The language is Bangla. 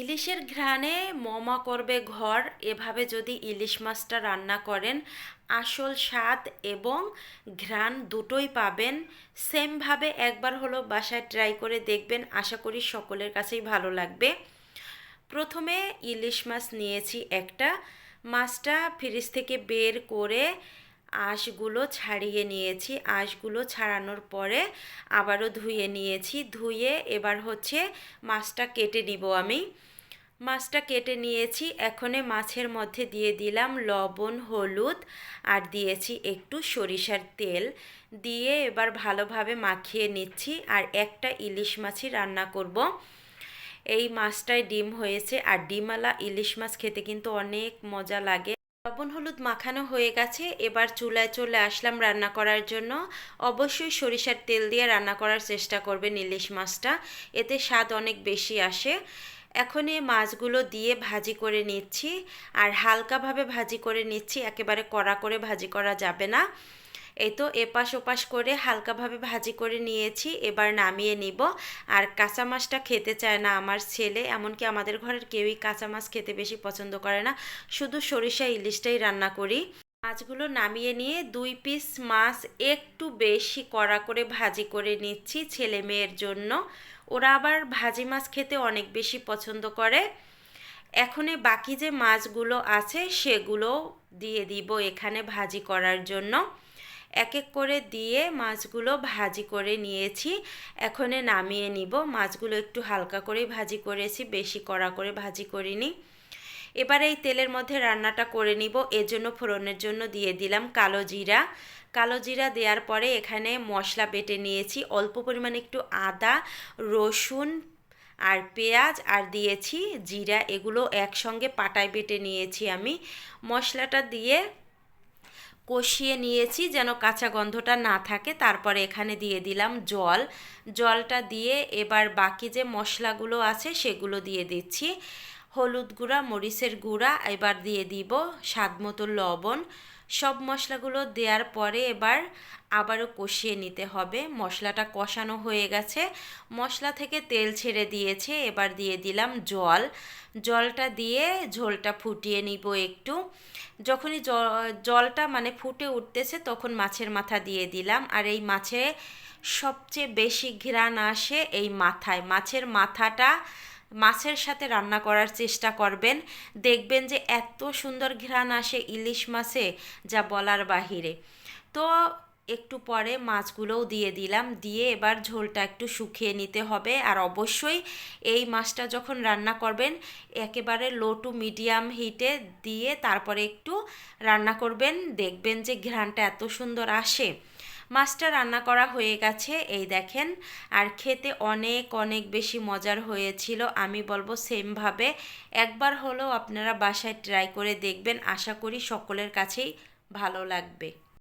ইলিশের ঘ্রাণে মমা করবে ঘর, এভাবে যদি ইলিশ মাছটা রান্না করেন, আসল স্বাদ এবং ঘ্রাণ দুটোই পাবেন। সেমভাবে একবার হলো বাসায় ট্রাই করে দেখবেন, আশা করি সকলের কাছেই ভালো লাগবে। প্রথমে ইলিশ মাছ নিয়েছি একটা। মাছটা ফ্রিজ থেকে বের করে আঁশগুলো ছাড়িয়ে নিয়েছি। আঁশগুলো ছাড়ানোর পরে আবারও ধুয়ে নিয়েছি। ধুয়ে এবার হচ্ছে মাছটা কেটে নিব আমি। মাছটা কেটে নিয়েছি। এখনে মাছের মধ্যে দিয়ে দিলাম লবণ, হলুদ আর দিয়েছি একটু সরিষার তেল। দিয়ে এবার ভালোভাবে মাখিয়ে নিচ্ছি আর একটা ইলিশ মাছই রান্না করব। এই মাছটায় ডিম হয়েছে আর ডিমালা ইলিশ মাছ খেতে কিন্তু অনেক মজা লাগে। লবণ হলুদ মাখানো হয়ে গেছে। এবার চুলায় চলে আসলাম রান্না করার জন্য। অবশ্যই সরিষার তেল দিয়ে রান্না করার চেষ্টা করবেন ইলিশ মাছটা। এতে স্বাদ অনেক বেশি আসে। এখন এই মাছগুলো দিয়ে ভাজি করে নিচ্ছি। আর হালকাভাবে ভাজি করে নিচ্ছি। একেবারে কড়া করে ভাজি করা যাবে না। এই তো এপাশ ওপাশ করে হালকাভাবে ভাজি করে নিয়েছি, এবার নামিয়ে নিব। আর কাঁচা মাছটা খেতে চায় না আমার ছেলে, এমনকি আমাদের ঘরের কেউই কাঁচা মাছ খেতে বেশি পছন্দ করে না। শুধু সরিষা ইলিশটাই রান্না করি। মাছগুলো নামিয়ে নিয়ে দুই পিস মাছ একটু বেশি কড়া করে ভাজি করে নিচ্ছি ছেলে মেয়ের জন্য। ওরা আবার ভাজি মাছ খেতে অনেক বেশি পছন্দ করে। এখনে বাকি যে মাছগুলো আছে সেগুলো দিয়ে দিব এখানে ভাজি করার জন্য। এক এক করে দিয়ে মাছগুলো ভাজি করে নিয়েছি। এখনে নামিয়ে নিব। মাছগুলো একটু হালকা করে ভাজি করেছি, বেশি কড়া করে ভাজি করিনি। এবার এই তেলের মধ্যে রান্নাটা করে নিব। এজন্য ফোড়নের জন্য দিয়ে দিলাম কালো জিরা। কালো জিরা দেওয়ার পরে এখানে মশলা বেটে নিয়েছি। অল্প পরিমাণে একটু আদা, রসুন আর পেঁয়াজ আর দিয়েছি জিরা। এগুলো একসঙ্গে পাটায় বেটে নিয়েছি আমি। মশলাটা দিয়ে কষিয়ে নিয়েছি যেন কাঁচা গন্ধটা না থাকে। তারপরে এখানে দিয়ে দিলাম জল। জলটা দিয়ে এবার বাকি যে মশলাগুলো আছে সেগুলো দিয়ে দিচ্ছি। হলুদ গুঁড়া, মরিচের গুঁড়া, এবার দিয়ে দিব স্বাদ মতো লবণ। সব মশলাগুলো দেওয়ার পরে এবার আবারও কষিয়ে নিতে হবে। মশলাটা কষানো হয়ে গেছে। মশলা থেকে তেল ছেড়ে দিয়েছে। এবার দিয়ে দিলাম জল। জলটা দিয়ে ঝোলটা ফুটিয়ে নিব একটু। যখনই জলটা মানে ফুটে উঠতেছে তখন মাছের মাথা দিয়ে দিলাম। আর এই মাছে সবচেয়ে বেশি ঘ্রাণ আসে এই মাথায়। মাছের মাথাটা মাছের সাথে রান্না করার চেষ্টা করবেন। দেখবেন যে এত সুন্দর ঘ্রাণ আসে ইলিশ মাছে, যা বলার বাহিরে। তো একটু পরে মাছগুলোও দিয়ে দিলাম। দিয়ে এবার ঝোলটা একটু শুকিয়ে নিতে হবে। আর অবশ্যই এই মাছটা যখন রান্না করবেন, একেবারে লো টু মিডিয়াম হিটে দিয়ে তারপরে একটু রান্না করবেন। দেখবেন যে ঘ্রাণটা এত সুন্দর আসে। মাছটা রান্না করা হয়ে গেছে, এই দেখেন। আর খেতে অনেক অনেক বেশি মজার হয়েছিল, আমি বলব সেমভাবে। একবার হলেও আপনারা বাসায় ট্রাই করে দেখবেন, আশা করি সকলের কাছেই ভালো লাগবে।